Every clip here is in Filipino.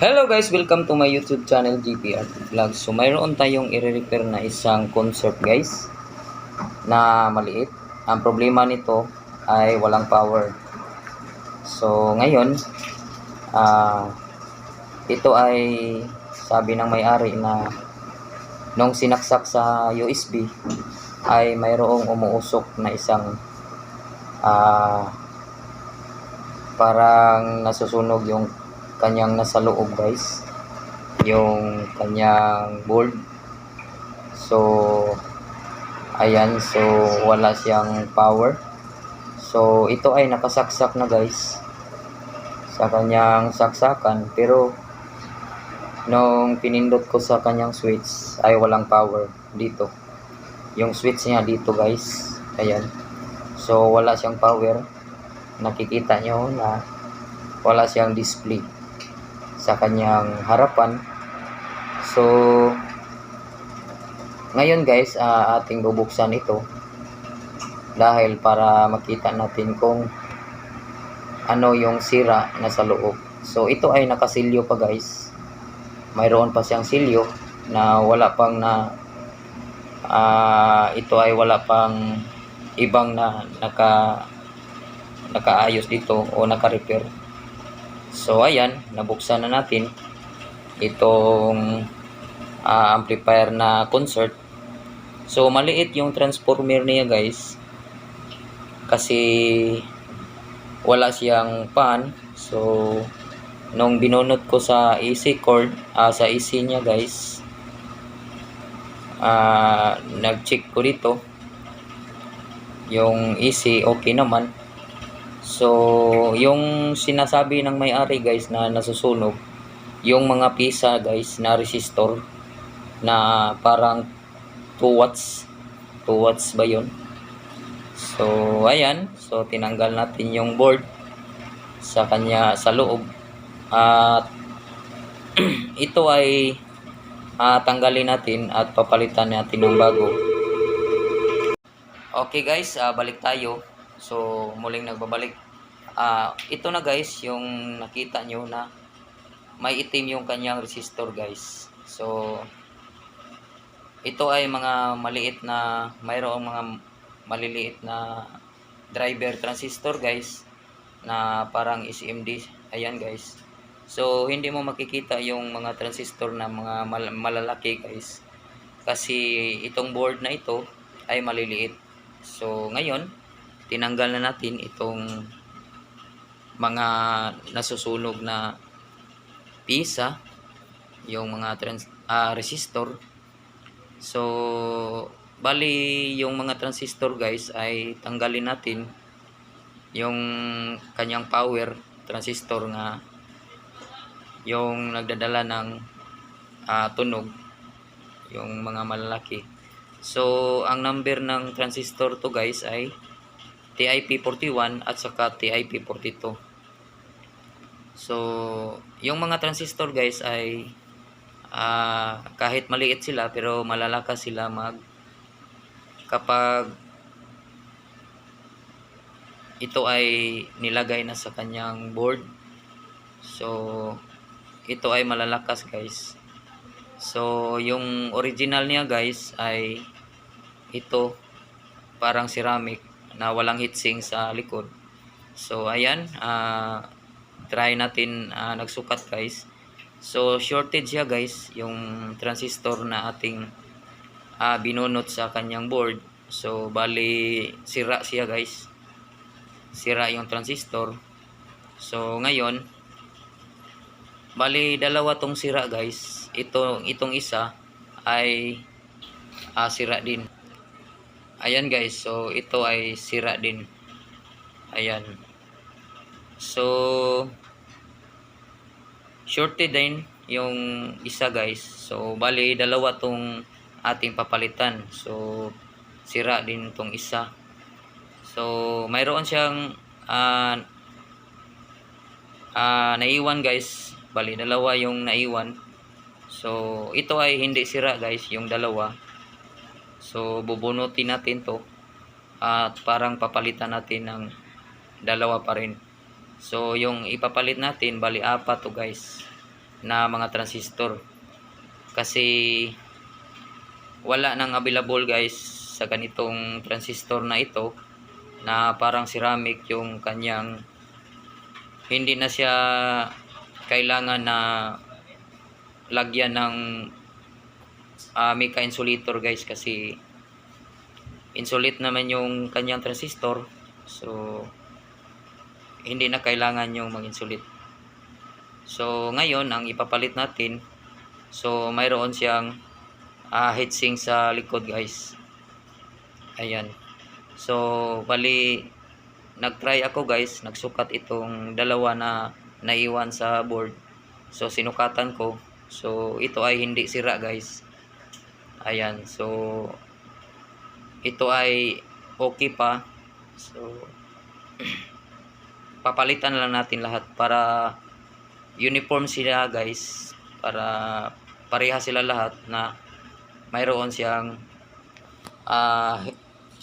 Hello guys, welcome to my YouTube channel GPR Vlog. So mayroon tayong i-repair na isang concert guys na maliit. Ang problema nito ay walang power. So ngayon, ah ito ay sabi ng may-ari na nung sinaksak sa USB ay mayroong umuusok na isang ah parang nasusunog yung kanyang nasa loob guys. Yung kanyang board. So ayan. So wala siyang power. So ito ay nakasaksak na guys sa kanyang saksakan. Pero nung pinindot ko sa kanyang switch ay walang power dito. Yung switch niya dito guys. Ayan. So wala siyang power. Nakikita nyo na wala siyang display sa kanyang harapan. So, ngayon guys, ah, ating bubuksan ito dahil para makita natin kung ano yung sira na sa loob. So, ito ay nakasilyo pa guys. Mayroon pa siyang silyo na wala pang na ah, ito ay wala pang ibang na naka nakaayos dito o naka-repair. So ayan, nabuksan na natin itong ah, amplifier na concert. So maliit yung transformer niya guys. Kasi wala siyang pan. So nung binunot ko sa AC cord, ah, sa AC niya guys, ah, nag-check ko dito. Yung AC okay naman. So, yung sinasabi ng may-ari guys na nasusunog, yung mga pisa guys na resistor na parang 2 watts. 2 watts ba yun? So, ayan. So, tinanggal natin yung board sa kanya sa loob. At ito ay ah, tanggalin natin at papalitan natin ng bago. Okay guys, ah, balik tayo. So, muling nagbabalik. Ah, ito na guys, yung nakita nyo na may itim yung kanyang resistor guys. So, ito ay mga maliit na, mayroong mga maliliit na driver transistor guys na parang SMD. Ayan guys. So, hindi mo makikita yung mga transistor na mga mal- malalaki guys. Kasi itong board na ito ay maliliit. So, ngayon, tinanggal na natin itong mga nasusunog na pisa yung mga trans ah, resistor. So bali yung mga transistor guys ay tanggalin natin yung kanyang power transistor nga yung nagdadala ng ah, tunog yung mga malalaki. So ang number ng transistor to guys ay TIP41 at saka TIP42. So, yung mga transistor guys ay ah, kahit maliit sila pero malalakas sila mag kapag ito ay nilagay na sa kanyang board. So, ito ay malalakas guys. So, yung original niya guys ay ito parang ceramic na walang heatsink sa likod. So ayan, ah try natin ah, nagsukat guys. So shortage siya guys, yung transistor na ating ah, binunot sa kanyang board. So bali sira siya guys. Sira yung transistor. So ngayon, bali dalawa tong sira guys. Ito itong isa ay ah, sira din. Ayan guys, so ito ay sira din. Ayan. So, shorted din yung isa guys. So, bali dalawa tong ating papalitan. So, sira din tong isa. So, mayroon siyang ah ah, naiwan guys. Bali dalawa yung naiwan. So, ito ay hindi sira guys, yung dalawa. So, bubunutin natin to at parang papalitan natin ng dalawa pa rin. So, yung ipapalit natin, bali apat to guys. na mga transistor. Kasi wala nang available guys sa ganitong transistor na ito na parang ceramic yung kanyang hindi na siya kailangan na lagyan ng uh, mica insulator guys kasi insulate naman yung kanyang transistor. So hindi na kailangan yung mag-insulate so ngayon ang ipapalit natin so mayroon siyang uh, heatsink sa likod guys. Ayan. So bali nagtry ako guys. Nagsukat itong dalawa na naiwan sa board. So sinukatan ko. So ito ay hindi sira guys ayan so ito ay okay pa. So papalitan lang natin lahat para uniform sila guys. Para pareha sila lahat na mayroon siyang uh,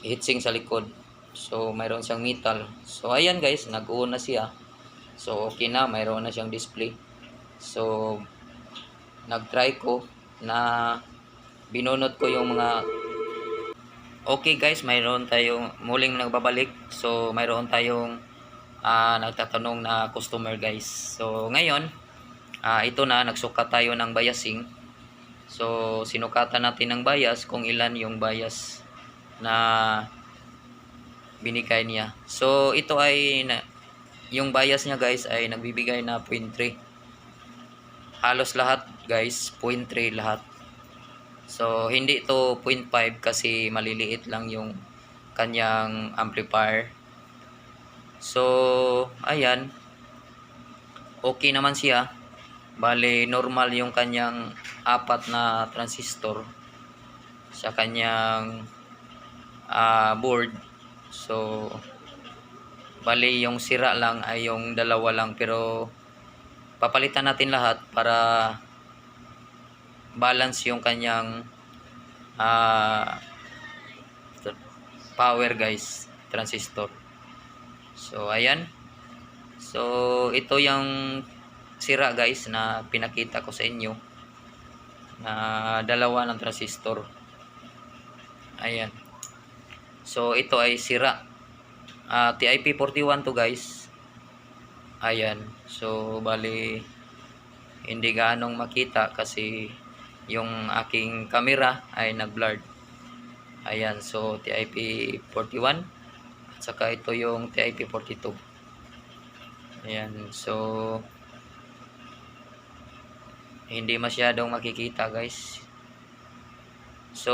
heatsink sa likod. So mayroon siyang metal. So ayan guys nag-uuna siya. So okay na mayroon na siyang display. So nag-try ko na binunot ko yung mga okay guys mayroon tayong muling nagbabalik. So mayroon tayong uh, nagtatanong na customer guys. So ngayon uh, ito na nagsukat tayo ng biasing. So sinukatan natin ng bias kung ilan yung bias na binigay niya. So ito ay na, yung bias niya guys ay nagbibigay na 0.3 halos lahat guys 0.3 lahat so hindi ito 0.5 kasi maliliit lang yung kanyang amplifier. So ayan. Okay naman siya. Bale normal yung kanyang apat na transistor sa kanyang uh, board. So bali yung sira lang ay yung dalawa lang. Pero papalitan natin lahat para balance yung kanyang uh, power guys transistor. So ayan. So ito yung sira guys na pinakita ko sa inyo na dalawa ng transistor. Ayan. So ito ay sira. Uh, TIP 41 to guys. Ayan. So bali hindi ganong makita kasi yung aking camera ay nag blurred ayan so TIP 41 at saka ito yung TIP 42 ayan so hindi masyadong makikita guys. So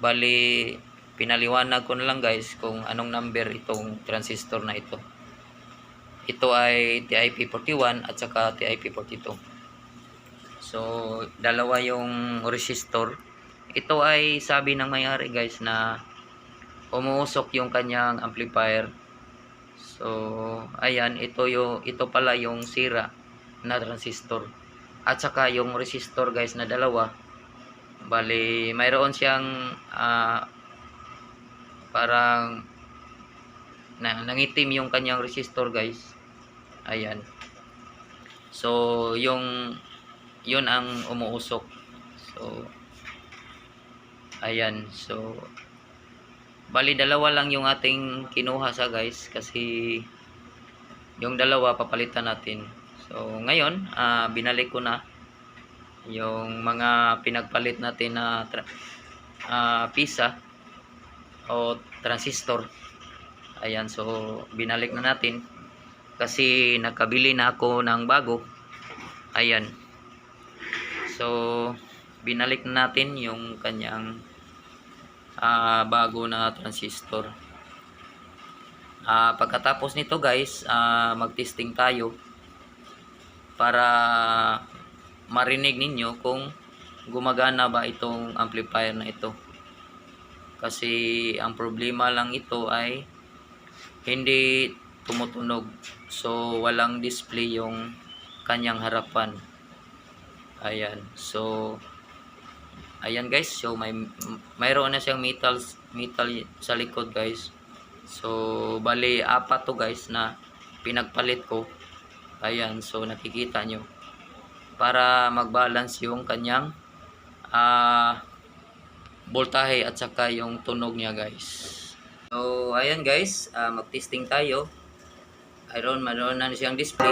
bali pinaliwanag ko na lang guys kung anong number itong transistor na ito. Ito ay TIP 41 at saka TIP 42 so dalawa yung resistor. Ito ay sabi ng mayari guys na umuusok yung kanyang amplifier. So ayan ito yung ito pala yung sira na transistor. At saka yung resistor guys na dalawa. Bali mayroon siyang uh, parang na, nangitim yung kanyang resistor guys. Ayan. So yung yun ang umuusok. So ayan. So bali dalawa lang yung ating kinuha sa guys kasi yung dalawa papalitan natin. So ngayon uh, binalik ko na yung mga pinagpalit natin na uh, pisa o transistor. Ayan so binalik na natin kasi nakabili na ako ng bago. Ayan so binalik na natin yung kanyang uh, bago na transistor. Uh, pagkatapos nito guys uh, magtesting tayo para marinig ninyo kung gumagana ba itong amplifier na ito. Kasi ang problema lang ito ay hindi tumutunog. So walang display yung kanyang harapan ayan. So ayan guys. So may mayroon na siyang metal metal sa likod guys. So bali apat to guys na pinagpalit ko. Ayan. So nakikita nyo. Para mag-balance yung kanyang ah voltahe at saka yung tunog niya guys. So ayan guys, ah, mag-testing tayo. Ayun, mayroon na siyang display.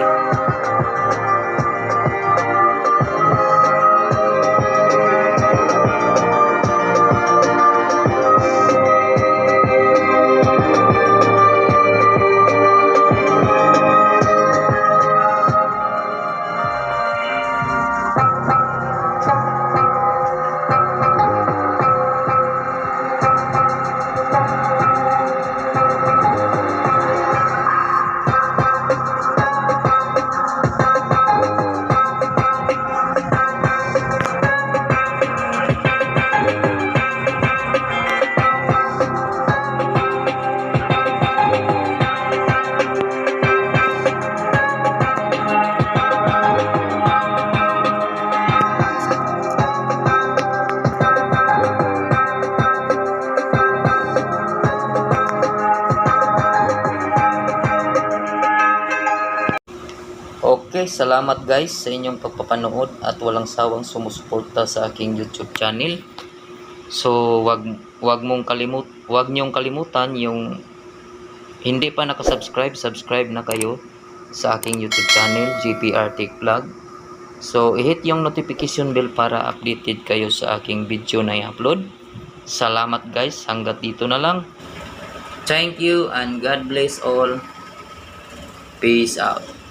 Okay, salamat guys sa inyong pagpapanood at walang sawang sumusuporta sa aking YouTube channel. So, wag wag mong kalimut wag niyong kalimutan yung hindi pa nakasubscribe, subscribe na kayo sa aking YouTube channel, GPR Tech Vlog. So, i-hit yung notification bell para updated kayo sa aking video na i-upload. Salamat guys, hanggat dito na lang. Thank you and God bless all. Peace out.